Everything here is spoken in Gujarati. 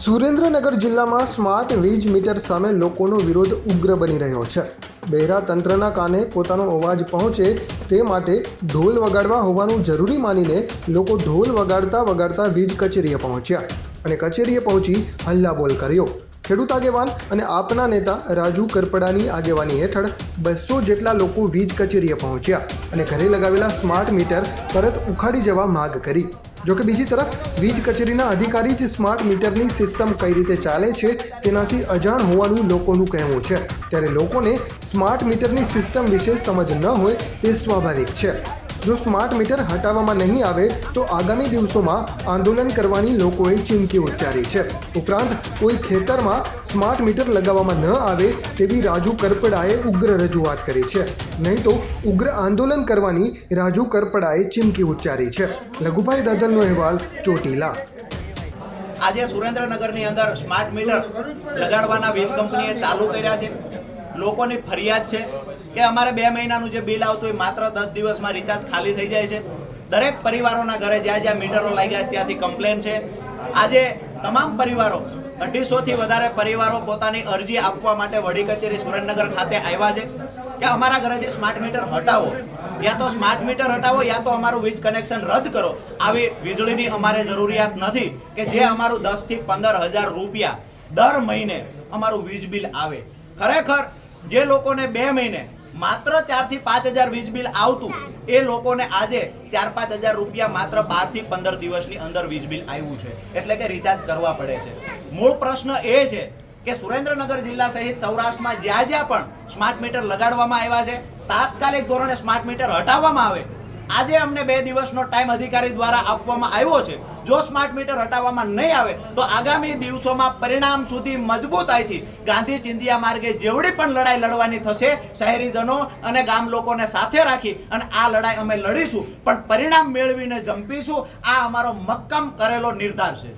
સુરેન્દ્રનગર જિલ્લામાં સ્માર્ટ વીજ મીટર સામે લોકોનો વિરોધ ઉગ્ર બની રહ્યો છે. બહેરા તંત્રના કાને પોતાનો અવાજ પહોંચે તે માટે ઢોલ વગાડવા હોવાનું જરૂરી માનીને લોકો ઢોલ વગાડતા વગાડતા વીજ કચેરીએ પહોંચ્યા અને કચેરીએ પહોંચી હલ્લાબોલ કર્યો. ખેડૂત આગેવાન અને આપના નેતા રાજુ કરપડાની આગેવાની હેઠળ બસો જેટલા લોકો વીજ કચેરીએ પહોંચ્યા અને ઘરે લગાવેલા સ્માર્ટ મીટર પરત ઉખાડી જવા માગ કરી. જોકે બીજી તરફ, વીજ કચેરીના અધિકારી જ સ્માર્ટ મીટરની સિસ્ટમ કઈ રીતે ચાલે છે તેનાથી અજાણ હોવાનું લોકોનું કહેવું છે. ત્યારે લોકોને સ્માર્ટ મીટરની સિસ્ટમ વિશે સમજ ન હોય તે સ્વાભાવિક છે. જો સ્માર્ટ મીટર હટાવવામાં નહીં આવે, તો આગામી દિવસોમાં આંદોલન કરવાની લોકોએ ચીમકી ઉચ્ચારી છે. ઉપરાંત, કોઈ ખેતરમાં સ્માર્ટ મીટર લગાવવામાં ન આવે તેવી રાજુ કરપડાએ ઉગ્ર રજૂઆત કરી છે. નહીં તો ઉગ્ર આંદોલન કરવાની રાજુ કરપડાએ ચીમકી ઉચ્ચારી છે. લઘુભાઈ દાદલનો અહેવાલ, ચોટીલા. આજે સુરેન્દ્રનગરની અંદર સ્માર્ટ મીટર લગાડવાના વીજ કંપનીએ ચાલુ કર્યા છે. લોકોની ફરિયાદ છે. કે અમારે બે મહિનાનું જે બિલ આવતું એ માત્ર દસ દિવસમાં રિચાર્જ ખાલી થઈ જાય છે. દરેક પરિવારોના ઘરે જ્યાં જ્યાં મીટરો લાગ્યા છે ત્યાંથી કમ્પ્લેન છે. આજે તમામ પરિવારો, અઢીસોથી વધારે પરિવારો પોતાની અરજી આપવા માટે વડી કચેરી સુરેન્દ્રનગર ખાતે આવ્યા છે કે અમારા ઘરેથી સ્માર્ટ મીટર હટાવો. યા તો સ્માર્ટ મીટર હટાવો, યા તો અમારું વીજ કનેક્શન રદ કરો. આવી વીજળીની અમારે જરૂરિયાત નથી કે જે અમારું દસથી પંદર હજાર રૂપિયા દર મહિને અમારું વીજ બિલ આવે. ખરેખર, જે લોકોને બે મહિને માત્ર ચારથી પાંચ હજાર વીજ બિલ આવતું. એ લોકોને આજે ચાર પાંચ હજાર રૂપિયા માત્ર બારથી પંદર દિવસની અંદર વીજ બિલ આવ્યું છે. એટલે કે રિચાર્જ કરવા પડે છે. મૂળ પ્રશ્ન એ છે કે સુરેન્દ્રનગર જિલ્લા સહિત સૌરાષ્ટ્રમાં જ્યાં જ્યાં પણ સ્માર્ટ મીટર લગાડવામાં આવ્યા છે, તાત્કાલિક ધોરણે સ્માર્ટ મીટર હટાવવામાં આવે આજે અમને બે દિવસનો ટાઈમ અધિકારી દ્વારા આપવામાં આવ્યો છે. જો સ્માર્ટ મીટર હટાવવામાં નહીં આવે, તો આગામી દિવસોમાં પરિણામ સુધી મજબૂતાઈથી ગાંધી ચિંધિયા માર્ગે જેવડી પણ લડાઈ લડવાની થશે, શહેરીજનો અને ગામ લોકોને સાથે રાખી અને આ લડાઈ અમે લડીશું. પણ પરિણામ મેળવીને જંપીશું. આ અમારો મક્કમ કરેલો નિર્ધાર છે.